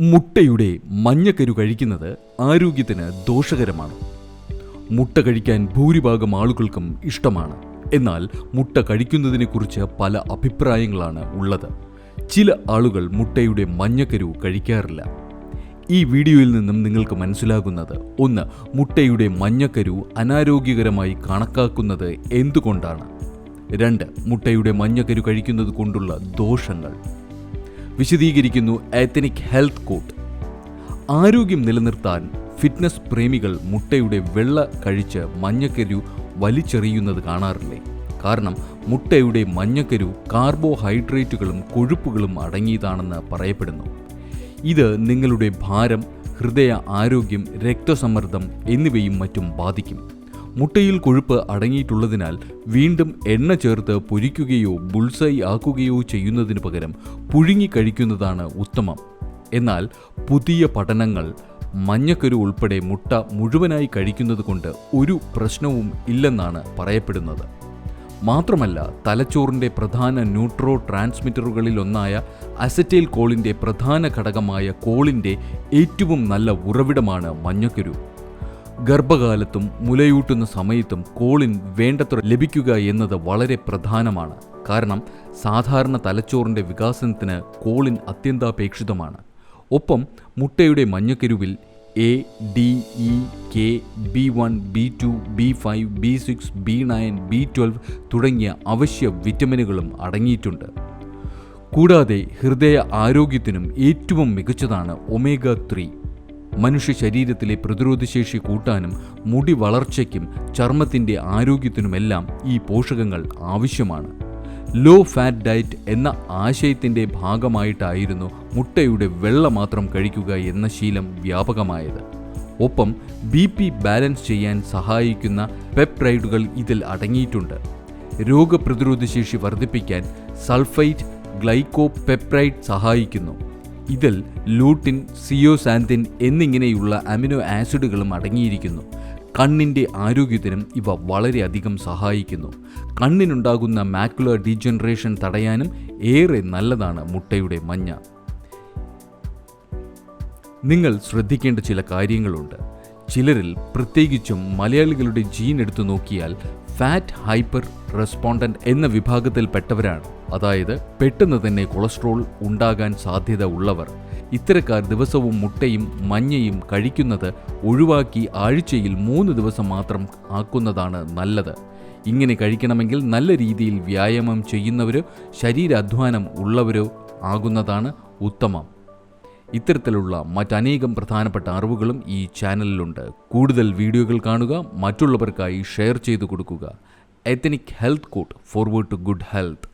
മുട്ടയുടെ മഞ്ഞക്കരു കഴിക്കുന്നത് ആരോഗ്യത്തിന് ദോഷകരമാണ്. മുട്ട കഴിക്കാൻ ഭൂരിഭാഗം ആളുകൾക്കും ഇഷ്ടമാണ്. എന്നാൽ മുട്ട കഴിക്കുന്നതിനെക്കുറിച്ച് പല അഭിപ്രായങ്ങളാണ് ഉള്ളത്. ചില ആളുകൾ മുട്ടയുടെ മഞ്ഞക്കരു കഴിക്കാറില്ല. ഈ വീഡിയോയിൽ നിന്നും നിങ്ങൾക്ക് മനസ്സിലാകുന്നത് ഒന്ന് മുട്ടയുടെ മഞ്ഞക്കരു അനാരോഗ്യകരമായി കണക്കാക്കുന്നത് എന്തുകൊണ്ടാണ്? രണ്ട് മുട്ടയുടെ മഞ്ഞക്കരു കഴിക്കുന്നത് കൊണ്ടുള്ള ദോഷങ്ങൾ. വിശദീകരിക്കുന്നു എത്തനിക് ഹെൽത്ത് കോട്ട് ആരോഗ്യം നിലനിർത്താൻ ഫിറ്റ്നസ് പ്രേമികൾ മുട്ടയുടെ വെള്ള കഴിച്ച് മഞ്ഞക്കരു വലിച്ചെറിയുന്നത് കാണാറില്ലേ? കാരണം മുട്ടയുടെ മഞ്ഞക്കരു കാർബോഹൈഡ്രേറ്റുകളും കൊഴുപ്പുകളും അടങ്ങിയതാണെന്ന് പറയപ്പെടുന്നു. ഇത് നിങ്ങളുടെ ഭാരം ഹൃദയ ആരോഗ്യം രക്തസമ്മർദ്ദം എന്നിവയും മറ്റും ബാധിക്കും. മുട്ടയിൽ കൊഴുപ്പ് അടങ്ങിയിട്ടുള്ളതിനാൽ വീണ്ടും എണ്ണ ചേർത്ത് പൊരിക്കുകയോ ബുൾസൈ ആക്കുകയോ ചെയ്യുന്നതിന് പകരം പുഴുങ്ങി കഴിക്കുന്നതാണ് ഉത്തമം. എന്നാൽ പുതിയ പഠനങ്ങൾ മഞ്ഞക്കരു ഉൾപ്പെടെ മുട്ട മുഴുവനായി കഴിക്കുന്നത് കൊണ്ട് ഒരു പ്രശ്നവും ഇല്ലെന്നാണ് പറയപ്പെടുന്നത്. മാത്രമല്ല തലച്ചോറിന്റെ പ്രധാന ന്യൂട്രോ ട്രാൻസ്മിറ്ററുകളിലൊന്നായ അസറ്റൈൽ കോളിന്റെ പ്രധാന ഘടകമായ കോളിന്റെ ഏറ്റവും നല്ല ഉറവിടമാണ് മഞ്ഞക്കരു. ഗർഭകാലത്തും മുലയൂട്ടുന്ന സമയത്തും കോളിൻ വേണ്ടത്ര ലഭിക്കുക എന്നത് വളരെ പ്രധാനമാണ്. കാരണം സാധാരണ തലച്ചോറിന്റെ വികാസനത്തിന് കോളിൻ അത്യന്താപേക്ഷിതമാണ്. ഒപ്പം മുട്ടയുടെ മഞ്ഞക്കരുവിൽ A D E K B one B two B five B six B nine B twelve തുടങ്ങിയ അവശ്യ വിറ്റമിനുകളും അടങ്ങിയിട്ടുണ്ട്. കൂടാതെ ഹൃദയ ആരോഗ്യത്തിനും ഏറ്റവും മികച്ചതാണ് ഒമേഗ ത്രീ മനുഷ്യ ശരീരത്തിലെ പ്രതിരോധശേഷി കൂട്ടാനും മുടി വളർച്ചയ്ക്കും ചർമ്മത്തിന്റെ ആരോഗ്യത്തിനുമെല്ലാം ഈ പോഷകങ്ങൾ ആവശ്യമാണ്. ലോ ഫാറ്റ് ഡയറ്റ് എന്ന ആശയത്തിന്റെ ഭാഗമായിട്ടായിരുന്നു മുട്ടയുടെ വെള്ള മാത്രം കഴിക്കുക എന്ന ശീലം വ്യാപകമായത്. ഒപ്പം ബി പി ബാലൻസ് ചെയ്യാൻ സഹായിക്കുന്ന പെപ്റ്റൈഡുകൾ ഇതിൽ അടങ്ങിയിട്ടുണ്ട്. രോഗപ്രതിരോധശേഷി വർദ്ധിപ്പിക്കാൻ സൾഫൈറ്റ് ഗ്ലൈക്കോ പെപ്റ്റൈഡ് സഹായിക്കുന്നു. ഇതിൽ ലൂട്ടിൻ സിയോസാന്തിൻ എന്നിങ്ങനെയുള്ള അമിനോ ആസിഡുകളും അടങ്ങിയിരിക്കുന്നു. കണ്ണിന്റെ ആരോഗ്യത്തിനും ഇവ വളരെയധികം സഹായിക്കുന്നു. കണ്ണിനുണ്ടാകുന്ന മാക്കുലർ ഡീജനറേഷൻ തടയാനും ഏറെ നല്ലതാണ് മുട്ടയുടെ മഞ്ഞ. നിങ്ങൾ ശ്രദ്ധിക്കേണ്ട ചില കാര്യങ്ങളുണ്ട്. ചിലരിൽ പ്രത്യേകിച്ചും മലയാളികളുടെ ജീൻ എടുത്തു നോക്കിയാൽ ഫാറ്റ് ഹൈപ്പർ റെസ്പോണ്ടന്റ് എന്ന വിഭാഗത്തിൽപ്പെട്ടവരാണ്. അതായത് പെട്ടെന്ന് തന്നെ കൊളസ്ട്രോൾ ഉണ്ടാകാൻ സാധ്യത ഉള്ളവർ. ഇത്തരക്കാർ ദിവസവും മുട്ടയും മഞ്ഞയും കഴിക്കുന്നത് ഒഴിവാക്കി ആഴ്ചയിൽ മൂന്ന് ദിവസം മാത്രം ആക്കുന്നതാണ് നല്ലത്. ഇങ്ങനെ കഴിക്കണമെങ്കിൽ നല്ല രീതിയിൽ വ്യായാമം ചെയ്യുന്നവരോ ശരീരാധ്വാനം ഉള്ളവരോ ആകുന്നതാണ് ഉത്തമം. ഇത്തരത്തിലുള്ള മറ്റനേകം പ്രധാനപ്പെട്ട അറിവുകളും ഈ ചാനലിലുണ്ട്. കൂടുതൽ വീഡിയോകൾ കാണുക മറ്റുള്ളവർക്കായി ഷെയർ ചെയ്തു കൊടുക്കുക. Ethnic health court forward to good health.